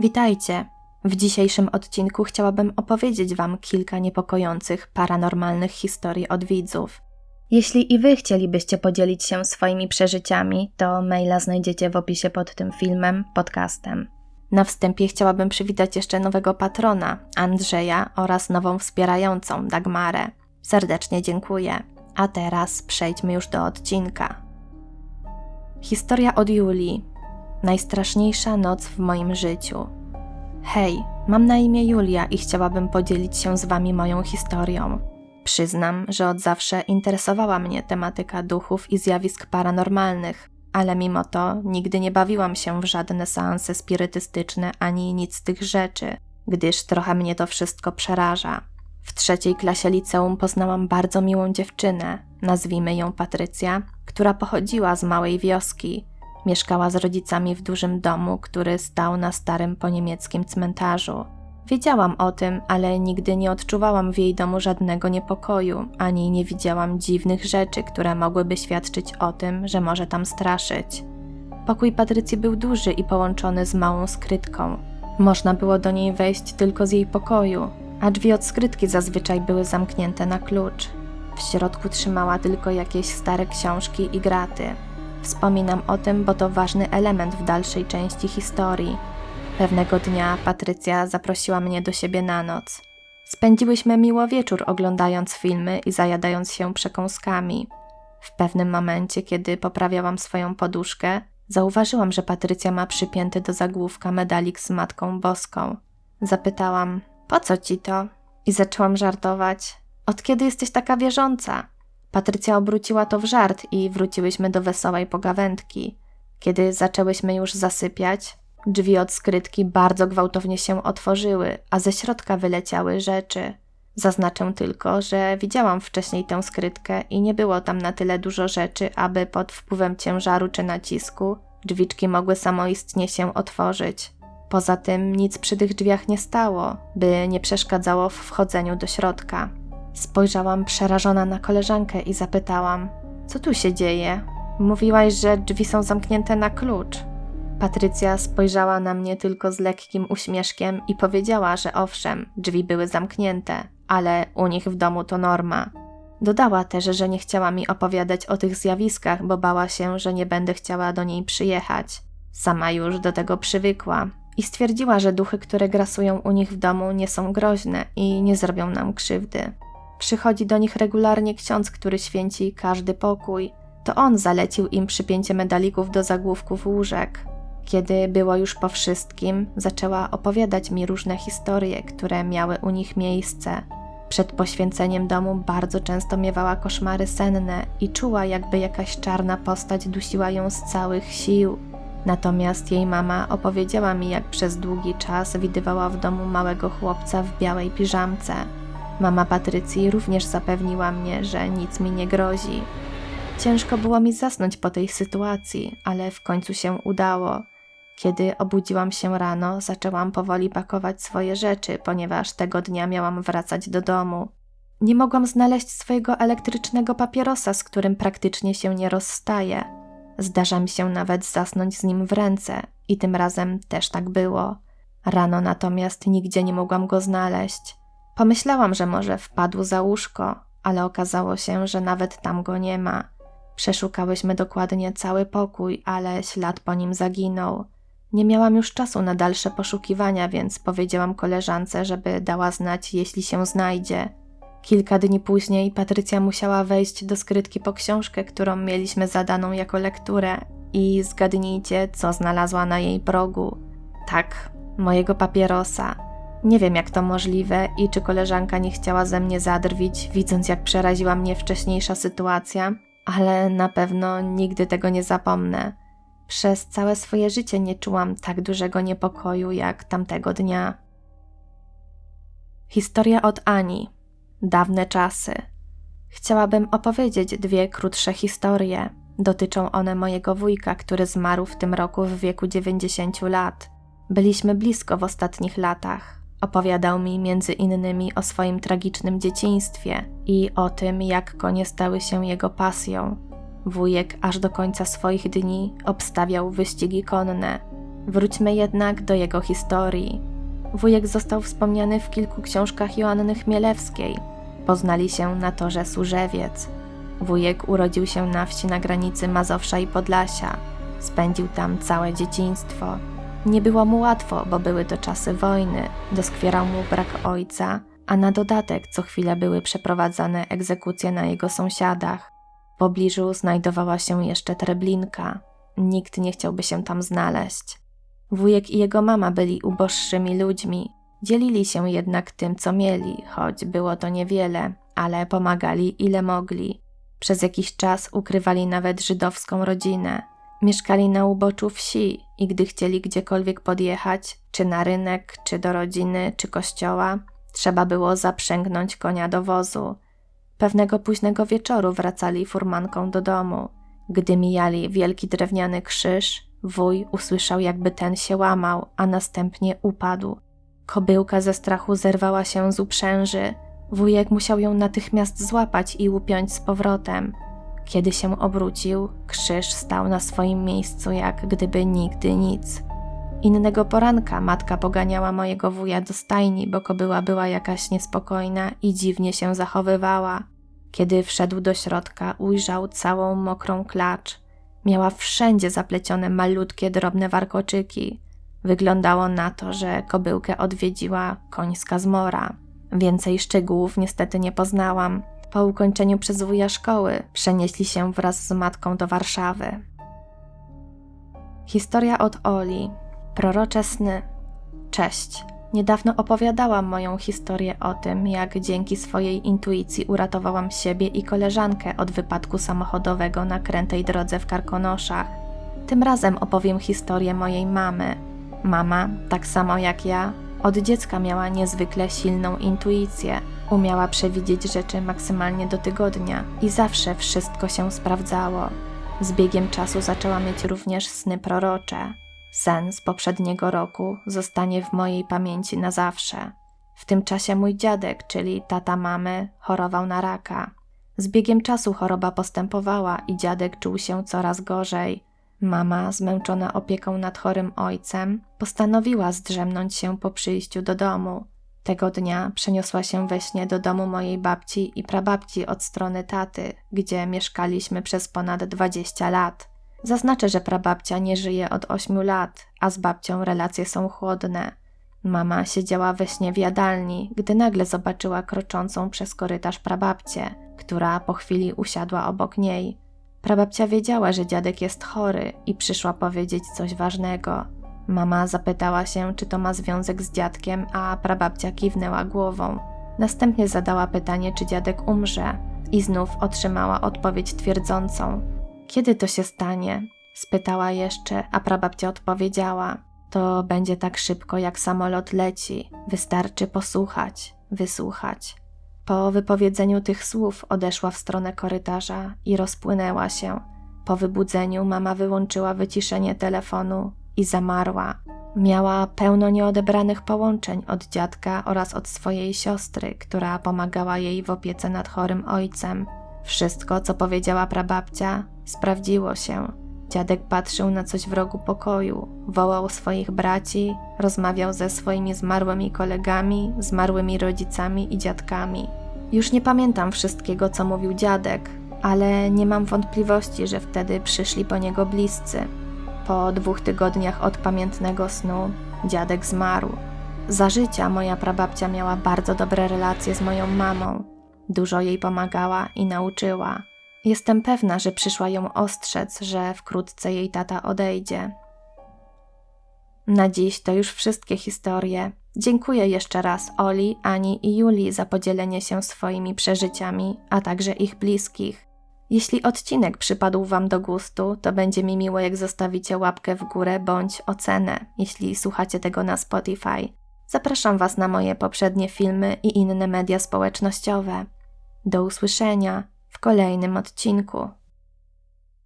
Witajcie! W dzisiejszym odcinku chciałabym opowiedzieć Wam kilka niepokojących, paranormalnych historii od widzów. Jeśli i Wy chcielibyście podzielić się swoimi przeżyciami, to maila znajdziecie w opisie pod tym filmem, podcastem. Na wstępie chciałabym przywitać jeszcze nowego patrona, Andrzeja, oraz nową wspierającą, Dagmarę. Serdecznie dziękuję. A teraz przejdźmy już do odcinka. Historia od Julii. Najstraszniejsza noc w moim życiu. Hej, mam na imię Julia i chciałabym podzielić się z Wami moją historią. Przyznam, że od zawsze interesowała mnie tematyka duchów i zjawisk paranormalnych, ale mimo to nigdy nie bawiłam się w żadne seanse spirytystyczne ani nic z tych rzeczy, gdyż trochę mnie to wszystko przeraża. W trzeciej klasie liceum poznałam bardzo miłą dziewczynę, nazwijmy ją Patrycja, która pochodziła z małej wioski. Mieszkała z rodzicami w dużym domu, który stał na starym poniemieckim cmentarzu. Wiedziałam o tym, ale nigdy nie odczuwałam w jej domu żadnego niepokoju, ani nie widziałam dziwnych rzeczy, które mogłyby świadczyć o tym, że może tam straszyć. Pokój Patrycji był duży i połączony z małą skrytką. Można było do niej wejść tylko z jej pokoju, a drzwi od skrytki zazwyczaj były zamknięte na klucz. W środku trzymała tylko jakieś stare książki i graty. Wspominam o tym, bo to ważny element w dalszej części historii. Pewnego dnia Patrycja zaprosiła mnie do siebie na noc. Spędziłyśmy miło wieczór oglądając filmy i zajadając się przekąskami. W pewnym momencie, kiedy poprawiałam swoją poduszkę, zauważyłam, że Patrycja ma przypięty do zagłówka medalik z Matką Boską. Zapytałam, po co ci to? I zaczęłam żartować. Od kiedy jesteś taka wierząca? Patrycja obróciła to w żart i wróciłyśmy do wesołej pogawędki. Kiedy zaczęłyśmy już zasypiać, drzwi od skrytki bardzo gwałtownie się otworzyły, a ze środka wyleciały rzeczy. Zaznaczę tylko, że widziałam wcześniej tę skrytkę i nie było tam na tyle dużo rzeczy, aby pod wpływem ciężaru czy nacisku drzwiczki mogły samoistnie się otworzyć. Poza tym nic przy tych drzwiach nie stało, by nie przeszkadzało w wchodzeniu do środka. Spojrzałam przerażona na koleżankę i zapytałam: Co tu się dzieje? Mówiłaś, że drzwi są zamknięte na klucz. Patrycja spojrzała na mnie tylko z lekkim uśmieszkiem i powiedziała, że owszem, drzwi były zamknięte, ale u nich w domu to norma. Dodała też, że nie chciała mi opowiadać o tych zjawiskach, bo bała się, że nie będę chciała do niej przyjechać. Sama już do tego przywykła i stwierdziła, że duchy, które grasują u nich w domu, nie są groźne i nie zrobią nam krzywdy. Przychodzi do nich regularnie ksiądz, który święci każdy pokój. To on zalecił im przypięcie medalików do zagłówków łóżek. Kiedy było już po wszystkim, zaczęła opowiadać mi różne historie, które miały u nich miejsce. Przed poświęceniem domu bardzo często miewała koszmary senne i czuła, jakby jakaś czarna postać dusiła ją z całych sił. Natomiast jej mama opowiedziała mi, jak przez długi czas widywała w domu małego chłopca w białej piżamce. Mama Patrycji również zapewniła mnie, że nic mi nie grozi. Ciężko było mi zasnąć po tej sytuacji, ale w końcu się udało. Kiedy obudziłam się rano, zaczęłam powoli pakować swoje rzeczy, ponieważ tego dnia miałam wracać do domu. Nie mogłam znaleźć swojego elektrycznego papierosa, z którym praktycznie się nie rozstaję. Zdarza mi się nawet zasnąć z nim w ręce, i tym razem też tak było. Rano natomiast nigdzie nie mogłam go znaleźć. Pomyślałam, że może wpadł za łóżko, ale okazało się, że nawet tam go nie ma. Przeszukałyśmy dokładnie cały pokój, ale ślad po nim zaginął. Nie miałam już czasu na dalsze poszukiwania, więc powiedziałam koleżance, żeby dała znać, jeśli się znajdzie. Kilka dni później Patrycja musiała wejść do skrytki po książkę, którą mieliśmy zadaną jako lekturę, i zgadnijcie, co znalazła na jej progu. Tak, mojego papierosa. Nie wiem, jak to możliwe i czy koleżanka nie chciała ze mnie zadrwić, widząc, jak przeraziła mnie wcześniejsza sytuacja, ale na pewno nigdy tego nie zapomnę. Przez całe swoje życie nie czułam tak dużego niepokoju jak tamtego dnia. Historia od Ani. Dawne czasy. Chciałabym opowiedzieć dwie krótsze historie. Dotyczą one mojego wujka, który zmarł w tym roku w wieku 90 lat. Byliśmy blisko w ostatnich latach. Opowiadał mi między innymi o swoim tragicznym dzieciństwie i o tym, jak konie stały się jego pasją. Wujek aż do końca swoich dni obstawiał wyścigi konne. Wróćmy jednak do jego historii. Wujek został wspomniany w kilku książkach Joanny Chmielewskiej. Poznali się na torze Służewiec. Wujek urodził się na wsi na granicy Mazowsza i Podlasia. Spędził tam całe dzieciństwo. Nie było mu łatwo, bo były to czasy wojny, doskwierał mu brak ojca, a na dodatek co chwilę były przeprowadzane egzekucje na jego sąsiadach. W pobliżu znajdowała się jeszcze Treblinka. Nikt nie chciałby się tam znaleźć. Wujek i jego mama byli uboższymi ludźmi. Dzielili się jednak tym, co mieli, choć było to niewiele, ale pomagali ile mogli. Przez jakiś czas ukrywali nawet żydowską rodzinę. Mieszkali na uboczu wsi i gdy chcieli gdziekolwiek podjechać, czy na rynek, czy do rodziny, czy kościoła, trzeba było zaprzęgnąć konia do wozu. Pewnego późnego wieczoru wracali furmanką do domu. Gdy mijali wielki drewniany krzyż, wuj usłyszał, jakby ten się łamał, a następnie upadł. Kobyłka ze strachu zerwała się z uprzęży. Wujek musiał ją natychmiast złapać i upiąć z powrotem. Kiedy się obrócił, krzyż stał na swoim miejscu, jak gdyby nigdy nic. Innego poranka matka poganiała mojego wuja do stajni, bo kobyła była jakaś niespokojna i dziwnie się zachowywała. Kiedy wszedł do środka, ujrzał całą mokrą klacz. Miała wszędzie zaplecione malutkie, drobne warkoczyki. Wyglądało na to, że kobyłkę odwiedziła końska zmora. Więcej szczegółów niestety nie poznałam. Po ukończeniu przez wuja szkoły przenieśli się wraz z matką do Warszawy. Historia od Oli. Prorocze sny. Cześć. Niedawno opowiadałam moją historię o tym, jak dzięki swojej intuicji uratowałam siebie i koleżankę od wypadku samochodowego na krętej drodze w Karkonoszach. Tym razem opowiem historię mojej mamy. Mama, tak samo jak ja, od dziecka miała niezwykle silną intuicję. Umiała przewidzieć rzeczy maksymalnie do tygodnia i zawsze wszystko się sprawdzało. Z biegiem czasu zaczęła mieć również sny prorocze. Sen z poprzedniego roku zostanie w mojej pamięci na zawsze. W tym czasie mój dziadek, czyli tata mamy, chorował na raka. Z biegiem czasu choroba postępowała i dziadek czuł się coraz gorzej. Mama, zmęczona opieką nad chorym ojcem, postanowiła zdrzemnąć się po przyjściu do domu. Tego dnia przeniosła się we śnie do domu mojej babci i prababci od strony taty, gdzie mieszkaliśmy przez ponad 20 lat. Zaznaczę, że prababcia nie żyje od 8 lat, a z babcią relacje są chłodne. Mama siedziała we śnie w jadalni, gdy nagle zobaczyła kroczącą przez korytarz prababcię, która po chwili usiadła obok niej. Prababcia wiedziała, że dziadek jest chory i przyszła powiedzieć coś ważnego. Mama zapytała się, czy to ma związek z dziadkiem, a prababcia kiwnęła głową. Następnie zadała pytanie, czy dziadek umrze, i znów otrzymała odpowiedź twierdzącą. Kiedy to się stanie? spytała jeszcze, a prababcia odpowiedziała: To będzie tak szybko, jak samolot leci. Wystarczy posłuchać, wysłuchać. Po wypowiedzeniu tych słów odeszła w stronę korytarza i rozpłynęła się. Po wybudzeniu mama wyłączyła wyciszenie telefonu i zamarła. Miała pełno nieodebranych połączeń od dziadka oraz od swojej siostry, która pomagała jej w opiece nad chorym ojcem. Wszystko, co powiedziała prababcia, sprawdziło się. Dziadek patrzył na coś w rogu pokoju, wołał swoich braci, rozmawiał ze swoimi zmarłymi kolegami, zmarłymi rodzicami i dziadkami. Już nie pamiętam wszystkiego, co mówił dziadek, ale nie mam wątpliwości, że wtedy przyszli po niego bliscy. Po dwóch tygodniach od pamiętnego snu dziadek zmarł. Za życia moja prababcia miała bardzo dobre relacje z moją mamą. Dużo jej pomagała i nauczyła. Jestem pewna, że przyszła ją ostrzec, że wkrótce jej tata odejdzie. Na dziś to już wszystkie historie. Dziękuję jeszcze raz Oli, Ani i Julii za podzielenie się swoimi przeżyciami, a także ich bliskich. Jeśli odcinek przypadł Wam do gustu, to będzie mi miło, jak zostawicie łapkę w górę bądź ocenę, jeśli słuchacie tego na Spotify. Zapraszam Was na moje poprzednie filmy i inne media społecznościowe. Do usłyszenia w kolejnym odcinku.